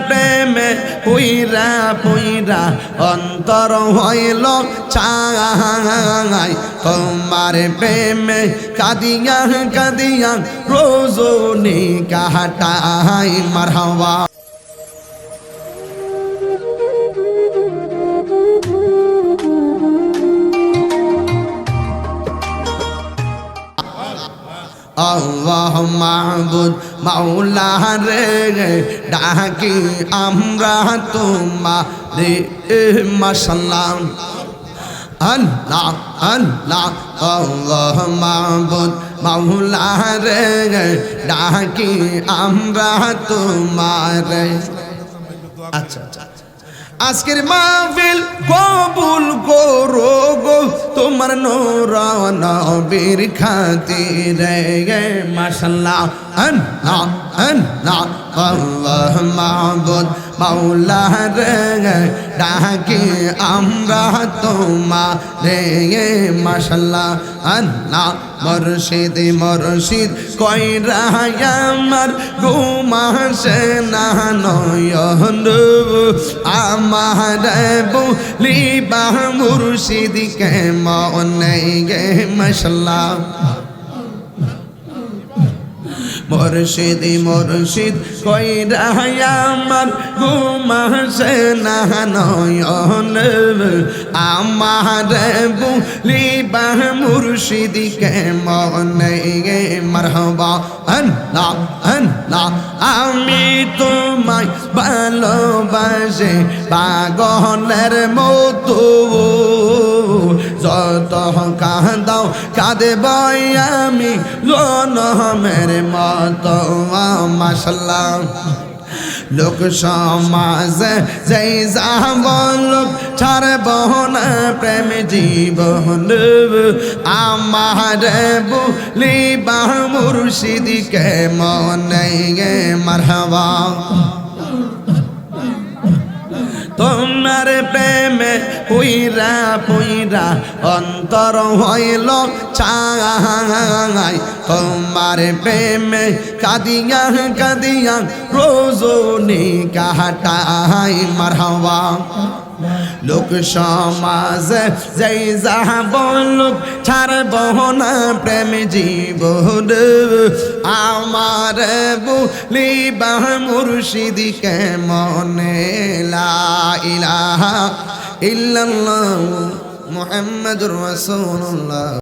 প্রেমে পুইরা পুইরা অন্তর হইল চাই তোমার প্রেমে কাদিয়া কাদিয়া রোজনী কাহাটাই মারহাওয়া আল্লাহ মাহবুদ মাওলা রে ডাকি আমরা তোমারে। মাসাল্লাহ আল্লাহ আল্লাহ আল্লাহ মাহবুদ মাওলা রে ডাকি আমরা তোমারে। আচ্ছা আচ্ছা। আজকের মাহফিল কবুল করো গো। তোমার নোরা নবীর খাতিরে মাশাল্লাহ আল্লাহ। রে ডাকি আমরা তোমারে মাশাল্লাহ আল্লাহ মরশিদ মরশিদ কইরা আমার ঘুমাসে না নয়ন আমার বলিবা মুর্শিদ কে মনে গে মশলা মুর্শিদ মুর্শিদ, কইরা আমার ঘুমাসে না, নয়ন আমার বলিবা মুর্শিদ কে মনে গে মারহবা, আল্লাহ আল্লাহ, আমি তোমায় ভালোবাসে। পাগলের মতো যত কাঁদাও, কাঁদে আমি। জনমের মতো মাসাল্লাহ লোক সমাজ যেই যাবন লোক ছাড়ব না প্রেম জীবন। আমার বলিবা মুর্শিদিকে মনে মারহাবা। তোমার প্রেমে পুইরা পুইরা অন্তর হইল চাই তোমার প্রেমে কাদিয়া কাদিয়া রোজনী কাটাই মারহাওয়া লোক সমাজ যেই যাব লোক ছাড়ব না প্রেম জীবন। আমার বলিবা মুর্শিদিকে মনে লা ইলাহা ইল্লাল্লাহ মুহাম্মাদুর রাসূলুল্লাহ।